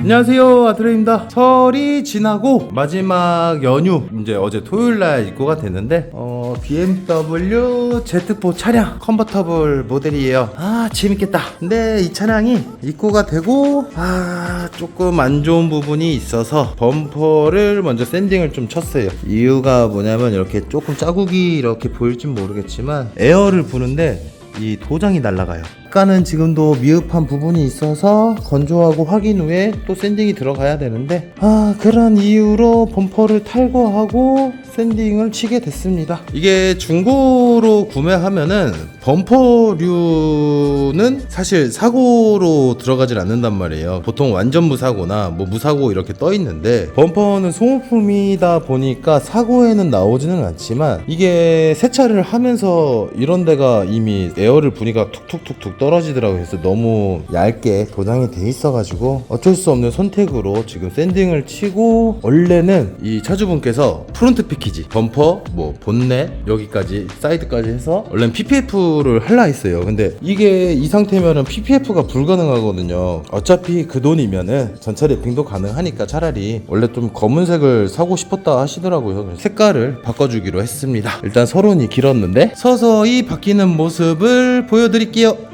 안녕하세요 아드레입니다. 설이 지나고 마지막 연휴 이제 어제 토요일날 입고가 됐는데 어, BMW Z4 차량 컨버터블 모델이에요. 아 재밌겠다. 근데 이 차량이 입고가 되고 아 조금 안 좋은 부분이 있어서 범퍼를 먼저 샌딩을 좀 쳤어요. 이유가 뭐냐면 이렇게 조금 자국이 이렇게 보일진 모르겠지만 에어를 부는데 이 도장이 날아가요. 아까는 지금도 미흡한 부분이 있어서 건조하고 확인 후에 또 샌딩이 들어가야 되는데 아 그런 이유로 범퍼를 탈거하고 샌딩을 치게 됐습니다. 이게 중고로 구매하면은 범퍼류는 사실 사고로 들어가질 않는단 말이에요. 보통 완전 무사고나 뭐 무사고 이렇게 떠 있는데 범퍼는 소모품이다 보니까 사고에는 나오지는 않지만 이게 세차를 하면서 이런 데가 이미 에어를 부니까 툭툭툭툭 떨어지더라고요. 그래서 너무 얇게 도장이 돼 있어가지고 어쩔 수 없는 선택으로 지금 샌딩을 치고 원래는 이 차주분께서 프론트 패키지 범퍼 뭐 본넷 여기까지 사이드까지 해서 원래는 PPF를 할라 했어요. 근데 이게 이 상태면은 PPF가 불가능하거든요. 어차피 그 돈이면은 전차 랩핑도 가능하니까 차라리 원래 좀 검은색을 사고 싶었다 하시더라고요. 색깔을 바꿔주기로 했습니다. 일단 서론이 길었는데 서서히 바뀌는 모습을 보여드릴게요.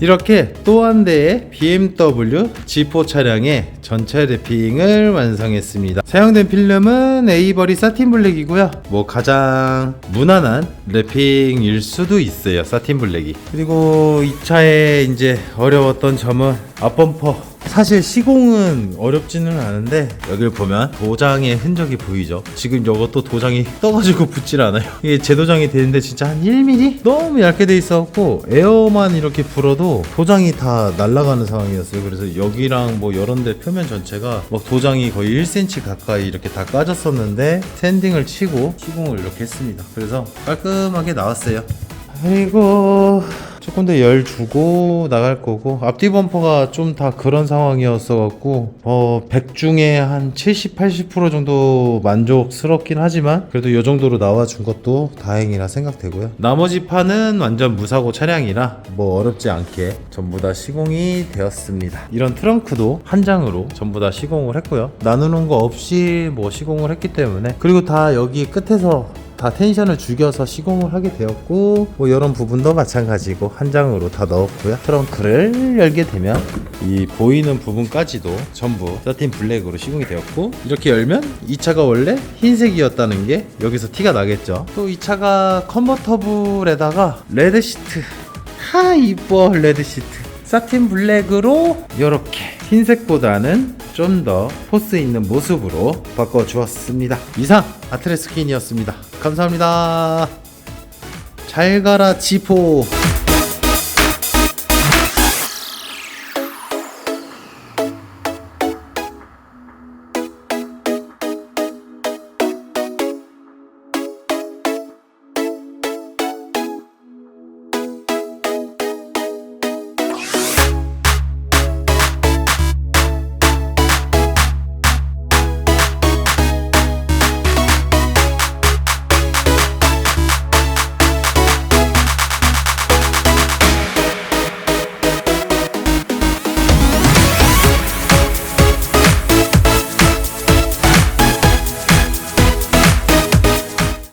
이렇게 또 한 대의 BMW G4 차량의 전체 래핑을 완성했습니다. 사용된 필름은 에이버리 사틴 블랙이고요. 뭐 가장 무난한 래핑일 수도 있어요. 사틴 블랙이. 그리고 이 차에 이제 어려웠던 점은 앞범퍼 사실 시공은 어렵지는 않은데 여기를 보면 도장의 흔적이 보이죠. 지금 이것도 도장이 떠가지고 붙질 않아요. 이게 재도장이 되는데 진짜 한 1mm? 너무 얇게 돼 있어갖고 에어만 이렇게 불어도 도장이 다 날아가는 상황이었어요. 그래서 여기랑 뭐 이런 데 표면 전체가 막 도장이 거의 1cm 가까이 이렇게 다 까졌었는데 샌딩을 치고 시공을 이렇게 했습니다. 그래서 깔끔하게 나왔어요. 그리고 조금 더 열 주고 나갈 거고 앞뒤 범퍼가 좀 다 그런 상황이었어 갖고 어 100 중에 한 70, 80% 정도 만족스럽긴 하지만 그래도 이 정도로 나와 준 것도 다행이라 생각되고요. 나머지 판은 완전 무사고 차량이라 뭐 어렵지 않게 전부 다 시공이 되었습니다. 이런 트렁크도 한 장으로 전부 다 시공을 했고요. 나누는 거 없이 뭐 시공을 했기 때문에 그리고 다 여기 끝에서 다 텐션을 죽여서 시공을 하게 되었고 뭐 이런 부분도 마찬가지고 한 장으로 다 넣었고요. 트렁크를 열게 되면 이 보이는 부분까지도 전부 사틴 블랙으로 시공이 되었고 이렇게 열면 이 차가 원래 흰색이었다는 게 여기서 티가 나겠죠. 또 이 차가 컨버터블에다가 레드 시트 하 이뻐 레드 시트. 사틴 블랙으로 이렇게 흰색보다는 좀 더 포스 있는 모습으로 바꿔 주었습니다. 이상 아트레스킨이었습니다. 감사합니다. 잘 가라 지포.